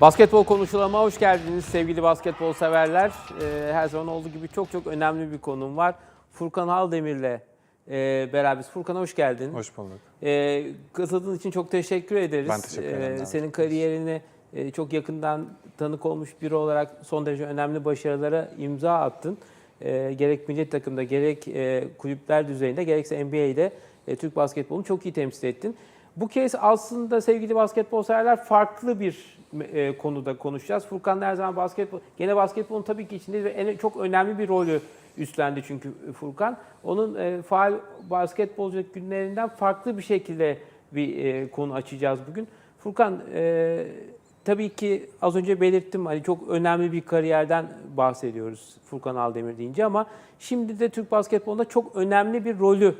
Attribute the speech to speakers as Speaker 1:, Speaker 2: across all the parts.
Speaker 1: Basketbol konuşulama hoş geldiniz sevgili basketbol severler. Ee, her zaman olduğu gibi çok çok önemli bir konum var. Furkan Haldemir'le e, beraberiz. Furkan hoş geldin.
Speaker 2: Hoş bulduk.
Speaker 1: Ee, katıldığın için çok teşekkür ederiz.
Speaker 2: Ben teşekkür ederim,
Speaker 1: Ee, senin kariyerini e, çok yakından tanık olmuş biri olarak son derece önemli başarılara imza attın. Ee, gerek milli takımda gerek e, kulüpler düzeyinde gerekse NBA'de e, Türk basketbolunu çok iyi temsil ettin. Bu kez aslında sevgili basketbol severler farklı bir e, konuda konuşacağız. Furkan her zaman basketbol, gene basketbolun tabii ki içinde ve en, çok önemli bir rolü üstlendi çünkü Furkan. Onun e, faal basketbolculuk günlerinden farklı bir şekilde bir e, konu açacağız bugün. Furkan e, tabii ki az önce belirttim hani çok önemli bir kariyerden bahsediyoruz Furkan Aldemir deyince ama şimdi de Türk basketbolunda çok önemli bir rolü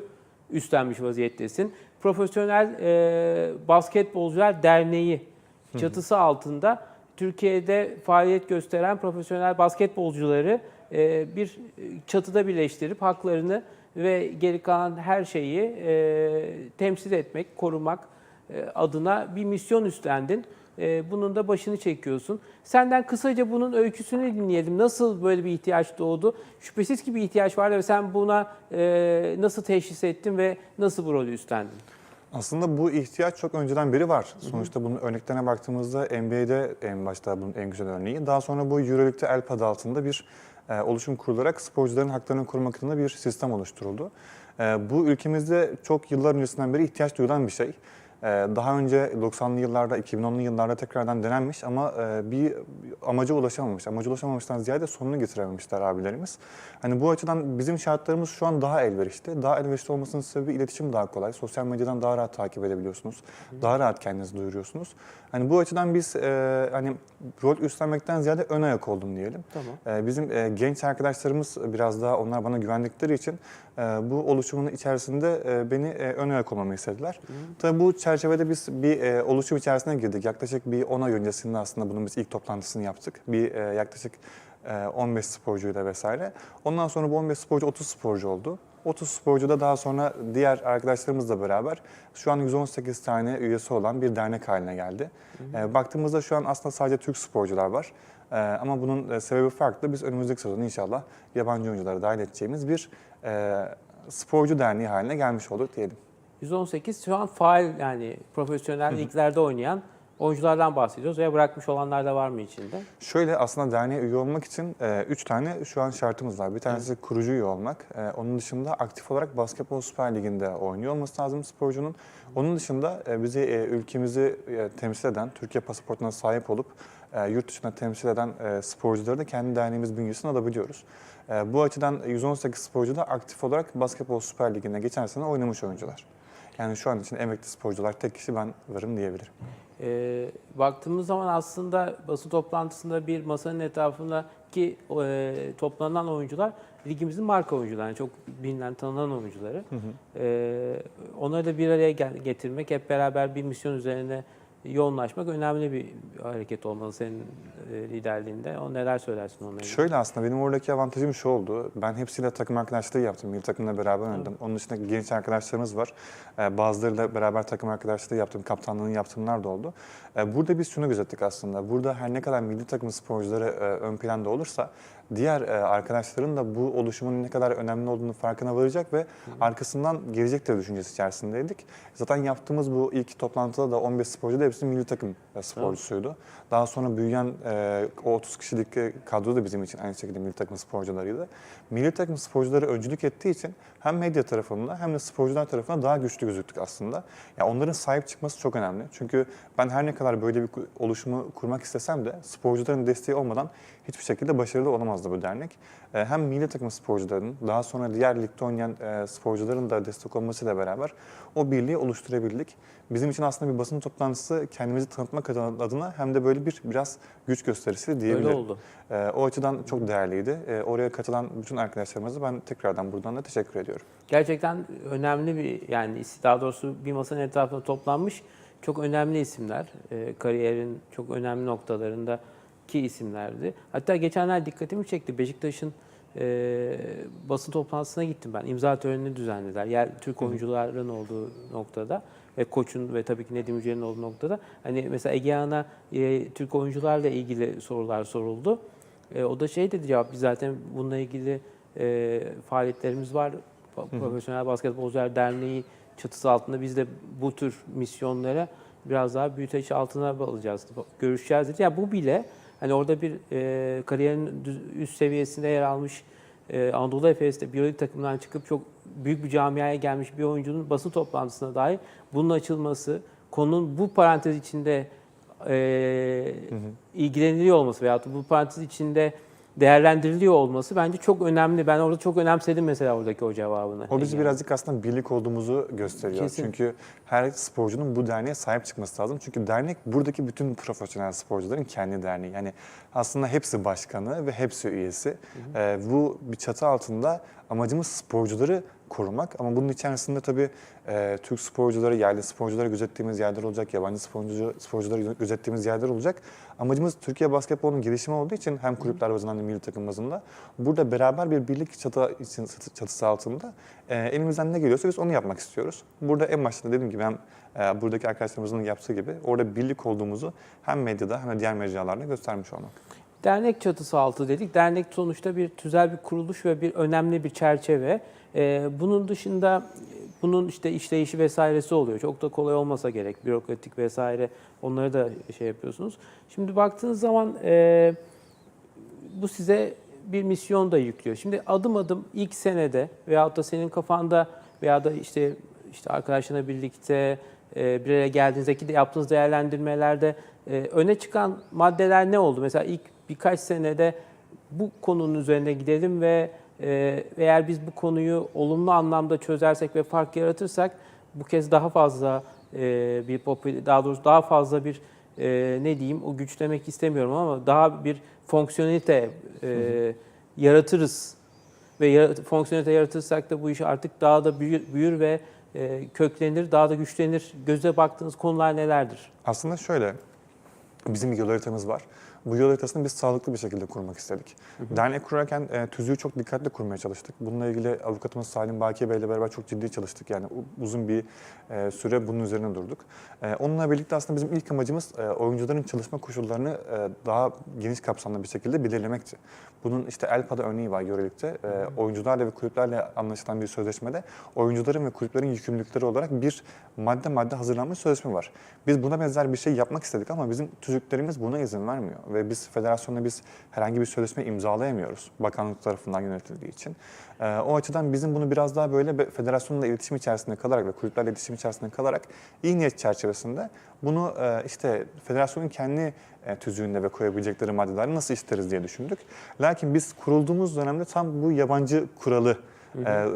Speaker 1: üstlenmiş vaziyettesin. Profesyonel e, Basketbolcular Derneği çatısı altında Türkiye'de faaliyet gösteren profesyonel basketbolcuları e, bir çatıda birleştirip haklarını ve geri kalan her şeyi e, temsil etmek, korumak e, adına bir misyon üstlendin. E, bunun da başını çekiyorsun. Senden kısaca bunun öyküsünü dinleyelim. Nasıl böyle bir ihtiyaç doğdu? Şüphesiz ki bir ihtiyaç vardı ve sen buna e, nasıl teşhis ettin ve nasıl bu rolü üstlendin?
Speaker 2: Aslında bu ihtiyaç çok önceden beri var. Sonuçta bunun örneklerine baktığımızda NBA'de en başta bunun en güzel örneği. Daha sonra bu Euroleague'de ELP adı altında bir e, oluşum kurularak sporcuların haklarını korumak adına bir sistem oluşturuldu. E, bu ülkemizde çok yıllar öncesinden beri ihtiyaç duyulan bir şey. E, daha önce 90'lı yıllarda, 2010'lu yıllarda tekrardan denenmiş ama e, bir amaca ulaşamamış. Amaca ulaşamamıştan ziyade sonunu getirememişler abilerimiz. Hani bu açıdan bizim şartlarımız şu an daha elverişli. Daha elverişli olmasının sebebi iletişim daha kolay. Sosyal medyadan daha rahat takip edebiliyorsunuz. Daha rahat kendinizi duyuruyorsunuz. Hani bu açıdan biz e, hani rol üstlenmekten ziyade ön ayak oldum diyelim.
Speaker 1: Tamam.
Speaker 2: E, bizim genç arkadaşlarımız biraz daha onlar bana güvendikleri için bu oluşumun içerisinde beni ön ayak olmamı istediler. Tabii bu çerçevede biz bir e, oluşum içerisine girdik. Yaklaşık bir 10 ay öncesinde aslında bunun biz ilk toplantısını yaptık. Bir e, yaklaşık e, 15 sporcuyla vesaire. Ondan sonra bu 15 sporcu 30 sporcu oldu. 30 sporcu da daha sonra diğer arkadaşlarımızla beraber şu an 118 tane üyesi olan bir dernek haline geldi. E, baktığımızda şu an aslında sadece Türk sporcular var. E, ama bunun e, sebebi farklı. Biz önümüzdeki sezon inşallah yabancı oyuncuları dahil edeceğimiz bir e, sporcu derneği haline gelmiş olduk diyelim.
Speaker 1: 118 şu an faal yani profesyonel liglerde oynayan oyunculardan bahsediyoruz veya bırakmış olanlar da var mı içinde?
Speaker 2: Şöyle aslında derneğe üye olmak için 3 tane şu an şartımız var. Bir tanesi kurucu üye olmak. E, onun dışında aktif olarak Basketbol Süper Ligi'nde oynuyor olması lazım sporcunun. Onun dışında e, bizi e, ülkemizi e, temsil eden, Türkiye pasaportuna sahip olup e, yurt dışına temsil eden e, sporcuları da kendi derneğimiz bünyesine alabiliyoruz. E, bu açıdan 118 sporcu da aktif olarak Basketbol Süper Ligi'nde geçen sene oynamış oyuncular. Yani şu an için emekli sporcular tek kişi ben varım diyebilirim.
Speaker 1: Ee, baktığımız zaman aslında basın toplantısında bir masanın etrafındaki e, toplanan oyuncular ligimizin marka oyuncuları. Yani çok bilinen, tanınan oyuncuları. Ee, onları da bir araya gel- getirmek, hep beraber bir misyon üzerine yoğunlaşmak önemli bir hareket olmalı senin e, liderliğinde. O neler söylersin onlara?
Speaker 2: Şöyle aslında benim oradaki avantajım şu oldu. Ben hepsiyle takım arkadaşlığı yaptım. Milli takımla beraber oynadım. Onun dışında genç arkadaşlarımız var. Ee, bazılarıyla beraber takım arkadaşlığı yaptım. Kaptanlığını yaptımlar da oldu. Ee, burada biz şunu gözettik aslında. Burada her ne kadar milli takım sporcuları e, ön planda olursa diğer e, arkadaşların da bu oluşumun ne kadar önemli olduğunu farkına varacak ve arkasından gelecektir düşüncesi içerisindeydik. Zaten yaptığımız bu ilk toplantıda da 15 sporcu da hepsi milli takım e, sporcusuydu. Daha sonra büyüyen e, o 30 kişilik kadro da bizim için aynı şekilde milli takım sporcularıydı. Milli takım sporcuları öncülük ettiği için hem medya tarafında hem de sporcular tarafından daha güçlü gözüktük aslında. Ya onların sahip çıkması çok önemli. Çünkü ben her ne kadar böyle bir oluşumu kurmak istesem de sporcuların desteği olmadan hiçbir şekilde başarılı olamazdı bu dernek. E, Hem milli takım sporcularının daha sonra diğer ligde oynayan e, sporcuların da destek olmasıyla beraber o birliği oluşturabildik. Bizim için aslında bir basın toplantısı kendimizi tanıtmak adına hem de böyle bir biraz güç gösterisi diyebilirim.
Speaker 1: Öyle oldu.
Speaker 2: E, O açıdan çok değerliydi. E, Oraya katılan bütün arkadaşlarımıza ben tekrardan buradan da teşekkür ediyorum.
Speaker 1: Gerçekten önemli bir yani daha doğrusu bir masanın etrafında toplanmış çok önemli isimler. Ee, kariyerin çok önemli noktalarındaki isimlerdi. Hatta geçenler dikkatimi çekti. Beşiktaş'ın e, basın toplantısına gittim ben. İmza törenini düzenlediler. Yer, Türk oyuncuların olduğu noktada. ve koçun ve tabii ki Nedim Yücel'in olduğu noktada. Hani mesela Egehan'a e, Türk oyuncularla ilgili sorular soruldu. E, o da şey dedi cevap biz zaten bununla ilgili e, faaliyetlerimiz var. Profesyonel Basketbolcular Derneği çatısı altında biz de bu tür misyonlara biraz daha büyüteç altına alacağız, görüşeceğiz. Ya bu bile hani orada bir e, kariyerin üst seviyesinde yer almış e, Anadolu Efes'te biyolojik takımdan çıkıp çok büyük bir camiaya gelmiş bir oyuncunun basın toplantısına dair bunun açılması, konunun bu parantez içinde e, ilgileniliyor olması veyahut bu parantez içinde değerlendiriliyor olması bence çok önemli. Ben orada çok önemsedim mesela oradaki o cevabını.
Speaker 2: O bizi
Speaker 1: Yani.
Speaker 2: birazcık aslında birlik olduğumuzu gösteriyor.
Speaker 1: Kesin.
Speaker 2: Çünkü her sporcunun bu derneğe sahip çıkması lazım. Çünkü dernek buradaki bütün profesyonel sporcuların kendi derneği. Yani aslında hepsi başkanı ve hepsi üyesi. Ee, bu bir çatı altında amacımız sporcuları korumak ama bunun içerisinde tabii e, Türk sporcuları, yerli sporcuları gözettiğimiz yerler olacak, yabancı sporcu, sporcuları gö- gözettiğimiz yerler olacak. Amacımız Türkiye basketbolunun gelişimi olduğu için hem kulüpler bazında hem milli takım bazında burada beraber bir birlik çatı için çatısı altında e, elimizden ne geliyorsa biz onu yapmak istiyoruz. Burada en başta dediğim gibi hem e, buradaki arkadaşlarımızın yaptığı gibi orada birlik olduğumuzu hem medyada hem de diğer mecralarda göstermiş olmak.
Speaker 1: Dernek çatısı altı dedik. Dernek sonuçta bir tüzel bir kuruluş ve bir önemli bir çerçeve. Ee, bunun dışında bunun işte işleyişi vesairesi oluyor. Çok da kolay olmasa gerek. Bürokratik vesaire onları da şey yapıyorsunuz. Şimdi baktığınız zaman e, bu size bir misyon da yüklüyor. Şimdi adım adım ilk senede veyahut da senin kafanda veya da işte işte arkadaşlarla birlikte e, bir araya geldiğinizdeki de yaptığınız değerlendirmelerde e, öne çıkan maddeler ne oldu? Mesela ilk birkaç senede bu konunun üzerine gidelim ve e, eğer biz bu konuyu olumlu anlamda çözersek ve fark yaratırsak bu kez daha fazla e, bir popül- daha doğrusu daha fazla bir e, ne diyeyim o güç demek istemiyorum ama daha bir fonksiyonelite e, yaratırız ve yarat- fonksiyonelite yaratırsak da bu iş artık daha da büyür, büyür ve e, köklenir, daha da güçlenir. Göze baktığınız konular nelerdir?
Speaker 2: Aslında şöyle, bizim bir yol haritamız var. Bu yol haritasını biz sağlıklı bir şekilde kurmak istedik. Dernek kurarken e, tüzüğü çok dikkatli kurmaya çalıştık. Bununla ilgili avukatımız Salim Baki Bey ile beraber çok ciddi çalıştık. Yani uzun bir e, süre bunun üzerine durduk. E, onunla birlikte aslında bizim ilk amacımız e, oyuncuların çalışma koşullarını e, daha geniş kapsamlı bir şekilde belirlemekti. Bunun işte Elpa'da örneği var yörelikte. E, oyuncularla ve kulüplerle anlaşılan bir sözleşmede oyuncuların ve kulüplerin yükümlülükleri olarak bir madde madde hazırlanmış sözleşme var. Biz buna benzer bir şey yapmak istedik ama bizim tüzüklerimiz buna izin vermiyor. Ve biz federasyonla biz herhangi bir sözleşme imzalayamıyoruz bakanlık tarafından yönetildiği için. Ee, o açıdan bizim bunu biraz daha böyle federasyonla iletişim içerisinde kalarak ve kulüplerle iletişim içerisinde kalarak iyi niyet çerçevesinde bunu e, işte federasyonun kendi e, tüzüğünde ve koyabilecekleri maddeleri nasıl isteriz diye düşündük. Lakin biz kurulduğumuz dönemde tam bu yabancı kuralı e,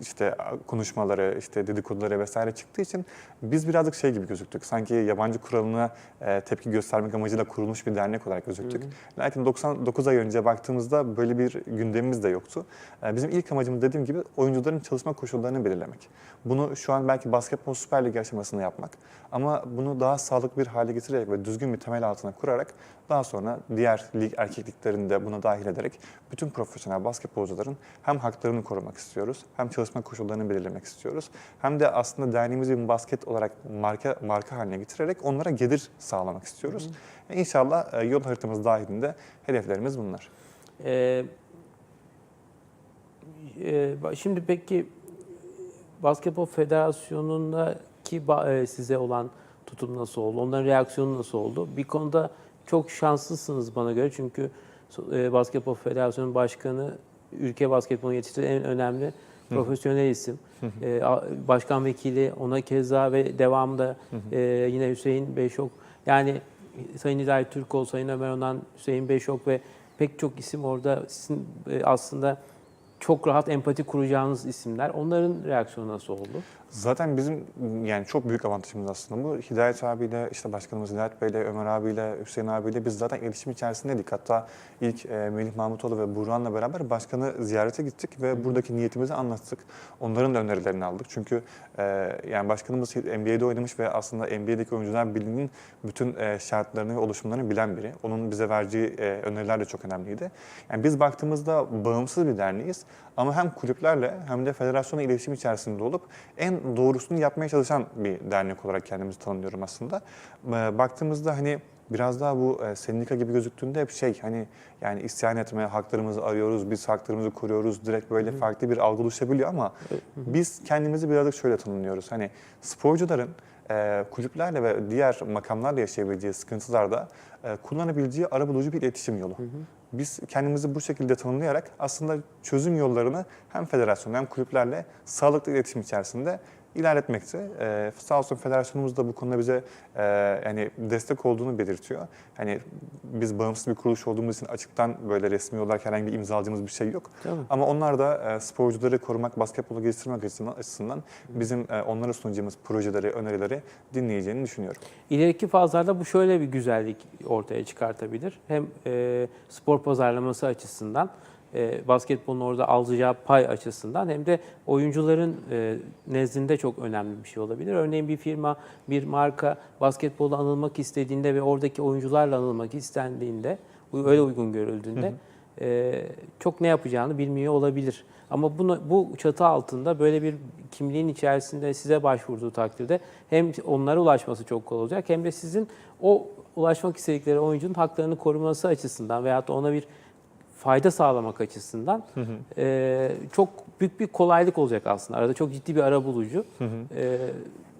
Speaker 2: işte konuşmaları, işte dedikoduları vesaire çıktığı için biz birazcık şey gibi gözüktük. Sanki yabancı kuralına e, tepki göstermek amacıyla kurulmuş bir dernek olarak gözüktük. Lakin 99 ay önce baktığımızda böyle bir gündemimiz de yoktu. E, bizim ilk amacımız dediğim gibi oyuncuların çalışma koşullarını belirlemek. Bunu şu an belki basketbol süper lig aşamasında yapmak. Ama bunu daha sağlıklı bir hale getirerek ve düzgün bir temel altına kurarak daha sonra diğer lig erkekliklerini de buna dahil ederek bütün profesyonel basketbolcuların hem haklarını korumak istiyoruz, hem çalışma koşullarını belirlemek istiyoruz. Hem de aslında derneğimizi bir basket olarak marka marka haline getirerek onlara gelir sağlamak istiyoruz. E, İnşallah e, yol haritamız dahilinde hedeflerimiz bunlar.
Speaker 1: Ee, e, şimdi peki Basketbol Federasyonu'ndaki e, size olan tutum nasıl oldu? Onların reaksiyonu nasıl oldu? Bir konuda çok şanslısınız bana göre çünkü e, Basketbol Federasyonu Başkanı ülke basketbolunu yetiştiren en önemli profesyonel isim. E, Başkan vekili ona keza ve devamında e, yine Hüseyin Beşok. Yani Sayın İlay Türkol, Sayın Ömer Onan, Hüseyin Beşok ve pek çok isim orada sizin e, aslında çok rahat empati kuracağınız isimler. Onların reaksiyonu nasıl oldu?
Speaker 2: Zaten bizim yani çok büyük avantajımız aslında bu. Hidayet abiyle, işte başkanımız Hidayet Bey'le, Ömer abiyle, Hüseyin abiyle biz zaten iletişim içerisindeydik. Hatta ilk e, Melih Mahmutoğlu ve Burhan'la beraber başkanı ziyarete gittik ve buradaki niyetimizi anlattık. Onların da önerilerini aldık. Çünkü e, yani başkanımız NBA'de oynamış ve aslında NBA'deki oyuncular birliğinin bütün e, şartlarını ve oluşumlarını bilen biri. Onun bize vereceği e, öneriler de çok önemliydi. Yani biz baktığımızda bağımsız bir derneğiz ama hem kulüplerle hem de federasyonla iletişim içerisinde olup en en doğrusunu yapmaya çalışan bir dernek olarak kendimizi tanımlıyorum aslında. Ee, Baktığımızda hani biraz daha bu e, sendika gibi gözüktüğünde hep şey hani yani isyan etme, haklarımızı arıyoruz, biz haklarımızı koruyoruz. Direkt böyle farklı bir algı oluşabiliyor ama biz kendimizi birazcık şöyle tanımlıyoruz. Hani sporcuların e, kulüplerle ve diğer makamlarla yaşayabileceği sıkıntılarda e, kullanabileceği arabulucu bir iletişim yolu. Biz kendimizi bu şekilde tanımlayarak aslında çözüm yollarını hem federasyon hem kulüplerle sağlıklı iletişim içerisinde ilerletmekte. Ee, sağ olsun federasyonumuz da bu konuda bize e, yani destek olduğunu belirtiyor. Hani biz bağımsız bir kuruluş olduğumuz için açıktan böyle resmi olarak herhangi bir imzaladığımız bir şey yok.
Speaker 1: Tamam.
Speaker 2: Ama onlar da e, sporcuları korumak, basketbolu geliştirmek açısından, açısından bizim e, onlara sunacağımız projeleri, önerileri dinleyeceğini düşünüyorum.
Speaker 1: İleriki fazlarda bu şöyle bir güzellik ortaya çıkartabilir. Hem e, spor pazarlaması açısından, e, basketbolun orada alacağı pay açısından hem de oyuncuların e, nezdinde çok önemli bir şey olabilir. Örneğin bir firma, bir marka basketbolda anılmak istediğinde ve oradaki oyuncularla anılmak istendiğinde, öyle uygun görüldüğünde e, çok ne yapacağını bilmiyor olabilir. Ama bunu, bu çatı altında böyle bir kimliğin içerisinde size başvurduğu takdirde hem onlara ulaşması çok kolay olacak hem de sizin o ulaşmak istedikleri oyuncunun haklarını koruması açısından veyahut da ona bir fayda sağlamak açısından e, çok büyük bir kolaylık olacak aslında. Arada çok ciddi bir ara bulucu. E,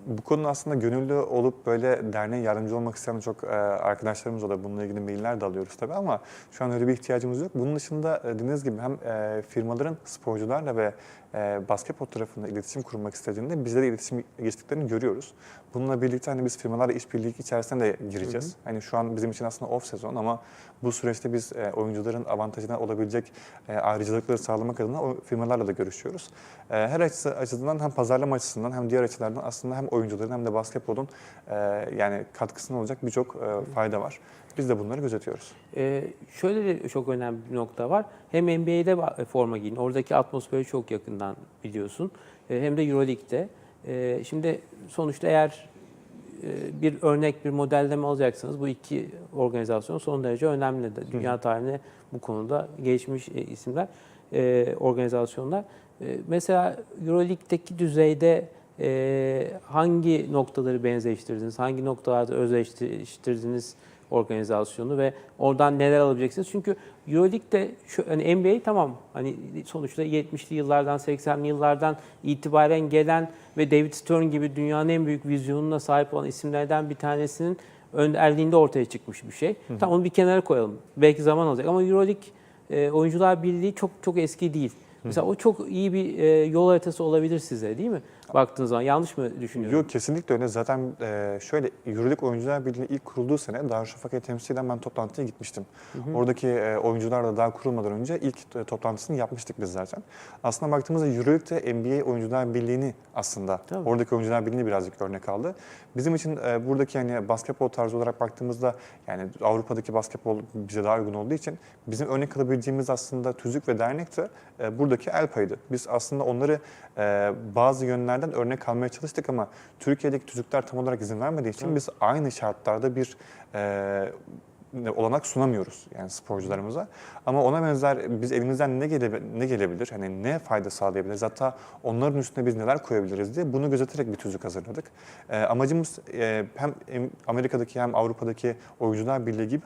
Speaker 2: Bu konuda aslında gönüllü olup böyle derneğe yardımcı olmak isteyen çok e, arkadaşlarımız da bununla ilgili mailler de alıyoruz tabii ama şu an öyle bir ihtiyacımız yok. Bunun dışında e, dediğiniz gibi hem e, firmaların sporcularla ve e, basketbol tarafında iletişim kurmak istediğinde bizlere iletişim geçtiklerini görüyoruz. Bununla birlikte hani biz firmalarla işbirliği içerisine de gireceğiz. Hani şu an bizim için aslında off sezon ama bu süreçte biz e, oyuncuların avantajına olabilecek e, ayrıcalıkları sağlamak adına o firmalarla da görüşüyoruz. E, her açısı, açıdan hem pazarlama açısından hem diğer açılardan aslında hem oyuncuların hem de basketbolun e, yani katkısına olacak birçok e, fayda var. Biz de bunları gözetiyoruz.
Speaker 1: Ee, şöyle de çok önemli bir nokta var. Hem NBA'de ba- forma giyin, oradaki atmosferi çok yakından biliyorsun. Ee, hem de Euroleague'de. Ee, şimdi sonuçta eğer e, bir örnek, bir modelleme alacaksınız, bu iki organizasyon son derece önemli. de. Dünya tarihine bu konuda geçmiş e, isimler, e, organizasyonlar. E, mesela Euroleague'deki düzeyde e, hangi noktaları benzeştirdiniz, hangi noktalarda özleştirdiniz organizasyonu ve oradan neler alabileceksiniz? Çünkü EuroLeague'de şu hani NBA tamam hani sonuçta 70'li yıllardan 80'li yıllardan itibaren gelen ve David Stern gibi dünyanın en büyük vizyonuna sahip olan isimlerden bir tanesinin önderliğinde ortaya çıkmış bir şey. Tamam onu bir kenara koyalım. Belki zaman alacak ama EuroLeague e, Oyuncular Birliği çok çok eski değil. Mesela o çok iyi bir e, yol haritası olabilir size değil mi? Baktığınız zaman yanlış mı düşünüyorum?
Speaker 2: Yok kesinlikle öyle. Zaten e, şöyle Euroleague Oyuncular Birliği ilk kurulduğu sene Darüşşafaka'ya temsilen ben toplantıya gitmiştim. Oradaki e, oyuncular da daha kurulmadan önce ilk e, toplantısını yapmıştık biz zaten. Aslında baktığımızda Euroleague de NBA Oyuncular Birliği'ni aslında
Speaker 1: Tabii.
Speaker 2: oradaki Oyuncular Birliği'ni birazcık örnek aldı. Bizim için e, buradaki yani basketbol tarzı olarak baktığımızda yani Avrupa'daki basketbol bize daha uygun olduğu için bizim örnek alabileceğimiz aslında tüzük ve dernek de e, buradaki el payıydı. Biz aslında onları e, bazı yönlerden örnek almaya çalıştık ama Türkiye'deki tüzükler tam olarak izin vermediği için biz aynı şartlarda bir e, olanak sunamıyoruz yani sporcularımıza. Ama ona benzer biz elimizden ne gele, ne gelebilir? Hani ne fayda sağlayabiliriz? Hatta onların üstüne biz neler koyabiliriz diye bunu gözeterek bir tüzük hazırladık. E, amacımız e, hem em- Amerika'daki hem Avrupa'daki oyuncular birliği gibi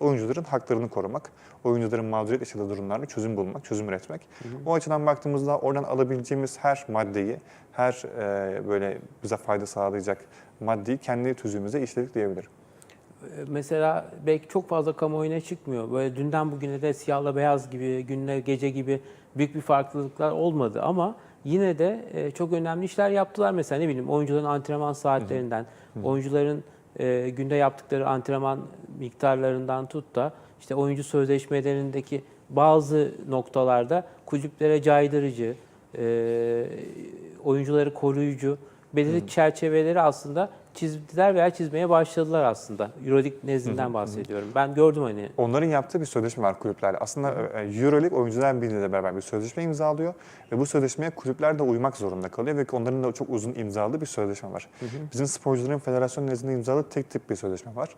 Speaker 2: oyuncuların haklarını korumak, oyuncuların mağduriyet yaşadığı durumlarda çözüm bulmak, çözüm üretmek. O açıdan baktığımızda oradan alabileceğimiz her maddeyi, her e, böyle bize fayda sağlayacak maddeyi kendi tüzüğümüze işledik diyebilirim.
Speaker 1: Ee, Mesela belki çok fazla kamuoyuna çıkmıyor. Böyle dünden bugüne de siyahla beyaz gibi, günle gece gibi büyük bir farklılıklar olmadı ama yine de e, çok önemli işler yaptılar. Mesela ne bileyim oyuncuların antrenman saatlerinden, oyuncuların e, günde yaptıkları antrenman miktarlarından tut da işte oyuncu sözleşmelerindeki bazı noktalarda kulüplere caydırıcı, e, oyuncuları koruyucu belirli çerçeveleri aslında çizdiler veya çizmeye başladılar aslında. Euroleague nezdinden bahsediyorum. Ben gördüm hani.
Speaker 2: Onların yaptığı bir sözleşme var kulüplerle. Aslında e, Euroleague Oyuncular Birliği ile beraber bir sözleşme imzalıyor ve bu sözleşmeye kulüpler de uymak zorunda kalıyor ve onların da çok uzun imzalı bir sözleşme var. Bizim sporcuların federasyon nezdinde imzalı tek tip bir sözleşme var.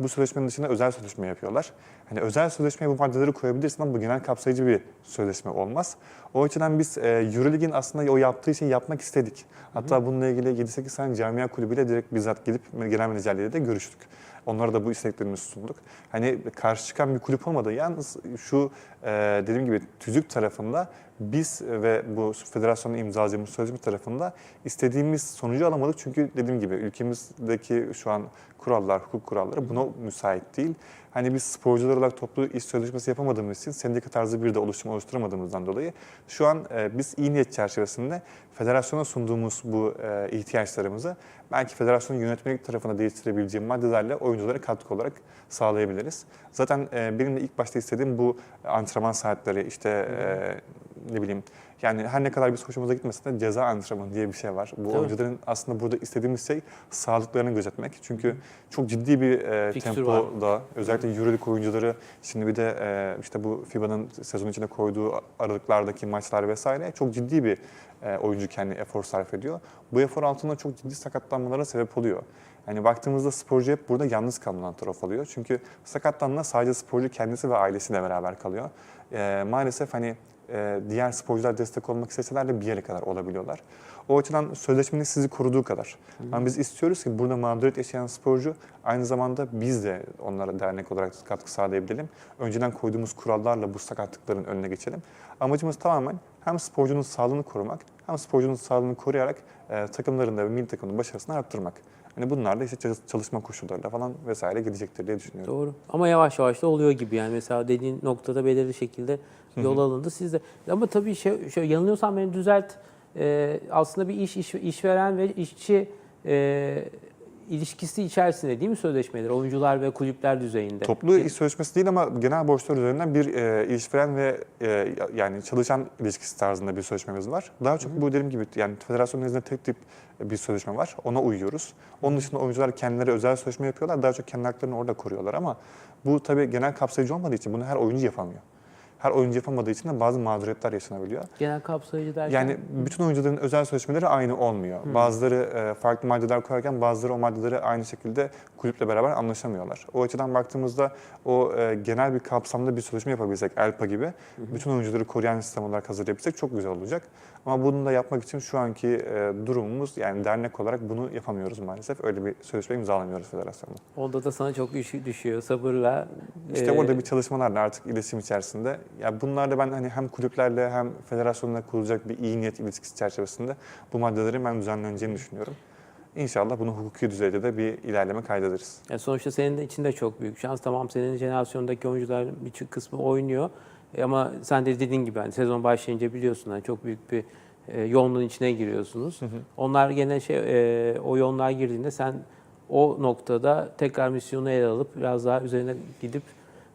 Speaker 2: Bu sözleşmenin dışında özel sözleşme yapıyorlar. Hani özel sözleşmeye bu maddeleri koyabilirsin ama bu genel kapsayıcı bir sözleşme olmaz. O açıdan biz e, Euroleague'in aslında o yaptığı şeyi yapmak istedik. Hatta bununla ilgili 7-8 tane camia kulübüyle direkt bizzat gidip genel menajerleriyle de görüştük. Onlara da bu isteklerimizi sunduk. Hani karşı çıkan bir kulüp olmadı. Yalnız şu e, dediğim gibi tüzük tarafında biz ve bu federasyonun imzaladığımız sözleşme tarafında istediğimiz sonucu alamadık. Çünkü dediğim gibi ülkemizdeki şu an kurallar, hukuk kuralları buna müsait değil. Hani biz sporcular olarak toplu iş sözleşmesi yapamadığımız için sendika tarzı bir de oluşum oluşturamadığımızdan dolayı şu an e, biz iyi niyet çerçevesinde federasyona sunduğumuz bu e, ihtiyaçlarımızı belki federasyonun yönetmelik tarafına değiştirebileceğim maddelerle oyunculara katkı olarak sağlayabiliriz. Zaten e, benim de ilk başta istediğim bu antrenman saatleri işte e, ne bileyim yani her ne kadar biz hoşumuza gitmese de ceza antrenmanı diye bir şey var. Bu
Speaker 1: Tabii.
Speaker 2: oyuncuların aslında burada istediğimiz şey sağlıklarını gözetmek. Çünkü çok ciddi bir e,
Speaker 1: Fikstür
Speaker 2: tempoda özellikle Euroleague oyuncuları şimdi bir de e, işte bu FIBA'nın sezon içinde koyduğu aralıklardaki maçlar vesaire çok ciddi bir e, oyuncu kendi efor sarf ediyor. Bu efor altında çok ciddi sakatlanmalara sebep oluyor. Yani baktığımızda sporcu hep burada yalnız kalınan taraf oluyor. Çünkü sakatlanma sadece sporcu kendisi ve ailesiyle beraber kalıyor. E, maalesef hani e, diğer sporcular destek olmak isteseler de bir yere kadar olabiliyorlar. O açıdan sözleşmenin sizi koruduğu kadar. Ama biz istiyoruz ki burada mağduriyet yaşayan sporcu aynı zamanda biz de onlara dernek olarak katkı sağlayabilelim. Önceden koyduğumuz kurallarla bu sakatlıkların önüne geçelim. Amacımız tamamen hem sporcunun sağlığını korumak hem sporcunun sağlığını koruyarak e, takımların da ve milli takımın başarısını arttırmak. Hani bunlar da işte çalış- çalışma koşullarıyla falan vesaire gidecektir diye düşünüyorum.
Speaker 1: Doğru. Ama yavaş yavaş da oluyor gibi yani. Mesela dediğin noktada belirli şekilde yol alındı. Siz de ama tabii şey, şöyle yanılıyorsam beni düzelt. Ee, aslında bir iş, iş işveren ve işçi e, ilişkisi içerisinde değil mi sözleşmeler? Oyuncular ve kulüpler düzeyinde.
Speaker 2: Toplu iş sözleşmesi değil ama genel borçlar üzerinden bir e, işveren ve e, yani çalışan ilişkisi tarzında bir sözleşmemiz var. Daha çok bu dediğim gibi yani federasyonun nezdinde tek tip bir sözleşme var. Ona uyuyoruz. Onun dışında oyuncular kendileri özel sözleşme yapıyorlar. Daha çok kendi haklarını orada koruyorlar ama bu tabii genel kapsayıcı olmadığı için bunu her oyuncu yapamıyor. Her oyuncu yapamadığı için de bazı mağduriyetler yaşanabiliyor.
Speaker 1: Genel kapsayıcı derken.
Speaker 2: Yani bütün oyuncuların özel sözleşmeleri aynı olmuyor. Bazıları e, farklı maddeler koyarken bazıları o maddeleri aynı şekilde kulüple beraber anlaşamıyorlar. O açıdan baktığımızda o e, genel bir kapsamda bir sözleşme yapabilsek ELPA gibi bütün oyuncuları koruyan sistem olarak hazırlayabilsek çok güzel olacak. Ama bunu da yapmak için şu anki e, durumumuz yani dernek olarak bunu yapamıyoruz maalesef. Öyle bir sözleşme imzalamıyoruz federasyonda.
Speaker 1: Onda da sana çok düşüyor sabırla.
Speaker 2: İşte
Speaker 1: Ee,
Speaker 2: orada bir çalışmalarla artık iletişim içerisinde. Ya bunlarda ben hani hem kulüplerle hem federasyonla kurulacak bir iyi niyet ilişkisi çerçevesinde bu maddelerin ben düzenleneceğini düşünüyorum. İnşallah bunu hukuki düzeyde de bir ilerleme kaydederiz.
Speaker 1: Yani sonuçta senin için de çok büyük şans. Tamam senin jenerasyondaki oyuncuların bir kısmı oynuyor. E Ama sen de dediğin gibi hani sezon başlayınca biliyorsun hani çok büyük bir e, yoğunluğun içine giriyorsunuz. Onlar gene şey e, o yoğunluğa girdiğinde sen o noktada tekrar misyonu ele alıp biraz daha üzerine gidip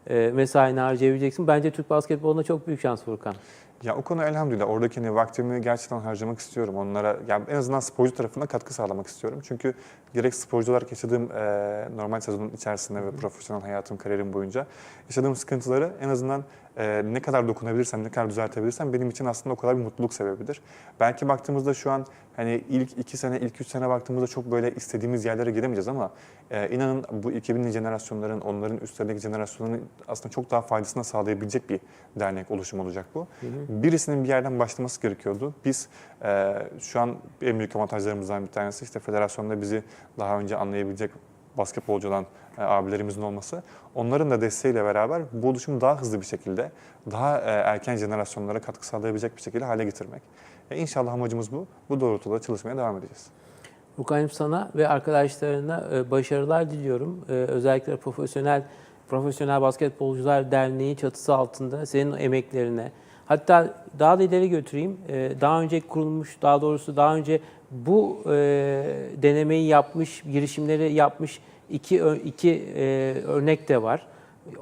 Speaker 1: e, mesaini harcayabileceksin. Bence Türk basketboluna çok büyük şans Furkan.
Speaker 2: Ya o konu elhamdülillah oradaki hani vaktimi gerçekten harcamak istiyorum. Onlara yani en azından sporcu tarafına katkı sağlamak istiyorum. Çünkü gerek sporcu olarak yaşadığım e, normal sezonun içerisinde ve profesyonel hayatım, kariyerim boyunca yaşadığım sıkıntıları en azından e, ne kadar dokunabilirsem, ne kadar düzeltebilirsem benim için aslında o kadar bir mutluluk sebebidir. Belki baktığımızda şu an hani ilk iki sene, ilk üç sene baktığımızda çok böyle istediğimiz yerlere gidemeyeceğiz ama e, inanın bu 2000'li jenerasyonların, onların üstlerindeki jenerasyonların aslında çok daha faydasına sağlayabilecek bir dernek oluşum olacak bu. Birisinin bir yerden başlaması gerekiyordu. Biz e, şu an en büyük avantajlarımızdan bir tanesi işte federasyonda bizi daha önce anlayabilecek basketbolcu olan e, abilerimizin olması. Onların da desteğiyle beraber bu oluşumu daha hızlı bir şekilde, daha e, erken jenerasyonlara katkı sağlayabilecek bir şekilde hale getirmek. E, inşallah amacımız bu. Bu doğrultuda çalışmaya devam edeceğiz.
Speaker 1: Furkan'cığım sana ve arkadaşlarına e, başarılar diliyorum. E, Özellikle profesyonel Profesyonel Basketbolcular Derneği çatısı altında senin emeklerine, hatta daha da ileri götüreyim, e, daha önce kurulmuş, daha doğrusu daha önce bu e, denemeyi yapmış, girişimleri yapmış iki, iki e, örnek de var.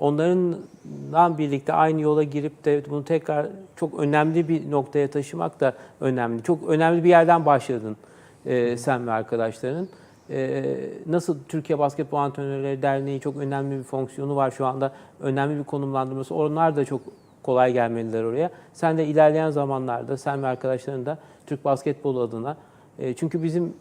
Speaker 1: Onlarınla birlikte aynı yola girip de bunu tekrar çok önemli bir noktaya taşımak da önemli. Çok önemli bir yerden başladın e, sen ve arkadaşların. Nasıl Türkiye Basketbol Antrenörleri Derneği çok önemli bir fonksiyonu var şu anda. Önemli bir konumlandırması. Onlar da çok kolay gelmeliler oraya. Sen de ilerleyen zamanlarda sen ve arkadaşların da Türk basketbolu adına. e, çünkü bizim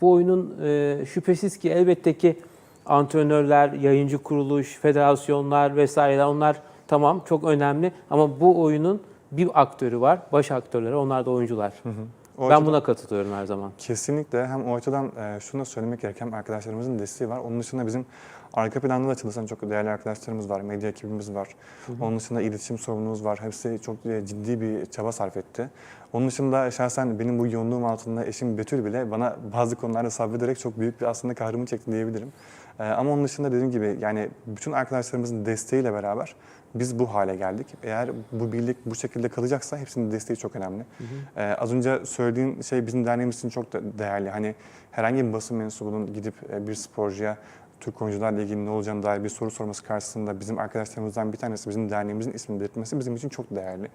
Speaker 1: bu oyunun e, şüphesiz ki elbette ki antrenörler, yayıncı kuruluş, federasyonlar vesaireler onlar tamam çok önemli ama bu oyunun bir aktörü var, baş aktörleri onlar da oyuncular.
Speaker 2: O
Speaker 1: ben
Speaker 2: açıdan-
Speaker 1: buna katılıyorum her zaman.
Speaker 2: Kesinlikle hem o açıdan e, şunu da söylemek gerek hem arkadaşlarımızın desteği var. Onun dışında bizim arka planda da çalışan çok değerli arkadaşlarımız var, medya ekibimiz var. Onun dışında iletişim sorumluluğumuz var. Hepsi çok e, ciddi bir çaba sarf etti. Onun dışında şahsen benim bu yoğunluğum altında eşim Betül bile bana bazı konularda sabrederek çok büyük bir aslında kahrımı çekti diyebilirim. E, ama onun dışında dediğim gibi yani bütün arkadaşlarımızın desteğiyle beraber biz bu hale geldik. Eğer bu birlik bu şekilde kalacaksa hepsinin desteği çok önemli. Ee, az önce söylediğin şey bizim derneğimiz için çok da değerli. Hani herhangi bir basın mensubunun gidip e, bir sporcuya Türk oyuncularla ilgili ne olacağına dair bir soru sorması karşısında bizim arkadaşlarımızdan bir tanesi bizim derneğimizin ismini belirtmesi bizim için çok değerli.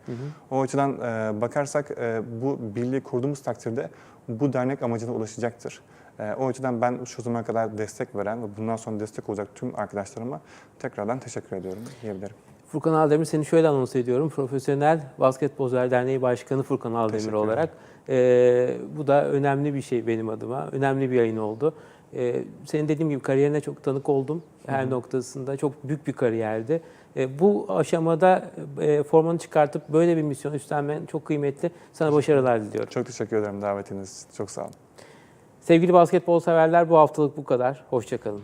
Speaker 2: O açıdan e, bakarsak e, bu birliği kurduğumuz takdirde bu dernek amacına ulaşacaktır. E, o açıdan ben şu zamana kadar destek veren ve bundan sonra destek olacak tüm arkadaşlarıma tekrardan teşekkür ediyorum diyebilirim.
Speaker 1: Furkan Aldemir seni şöyle anons ediyorum. Profesyonel Basketbolcular Derneği Başkanı Furkan Aldemir olarak. Ee, bu da önemli bir şey benim adıma. Önemli bir yayın oldu. Ee, senin dediğim gibi kariyerine çok tanık oldum. Her noktasında çok büyük bir kariyerdi. Ee, bu aşamada e, formanı çıkartıp böyle bir misyon üstlenmen çok kıymetli. Sana başarılar diliyorum.
Speaker 2: Çok teşekkür ederim davetiniz. Çok sağ olun.
Speaker 1: Sevgili basketbol severler bu haftalık bu kadar. Hoşçakalın.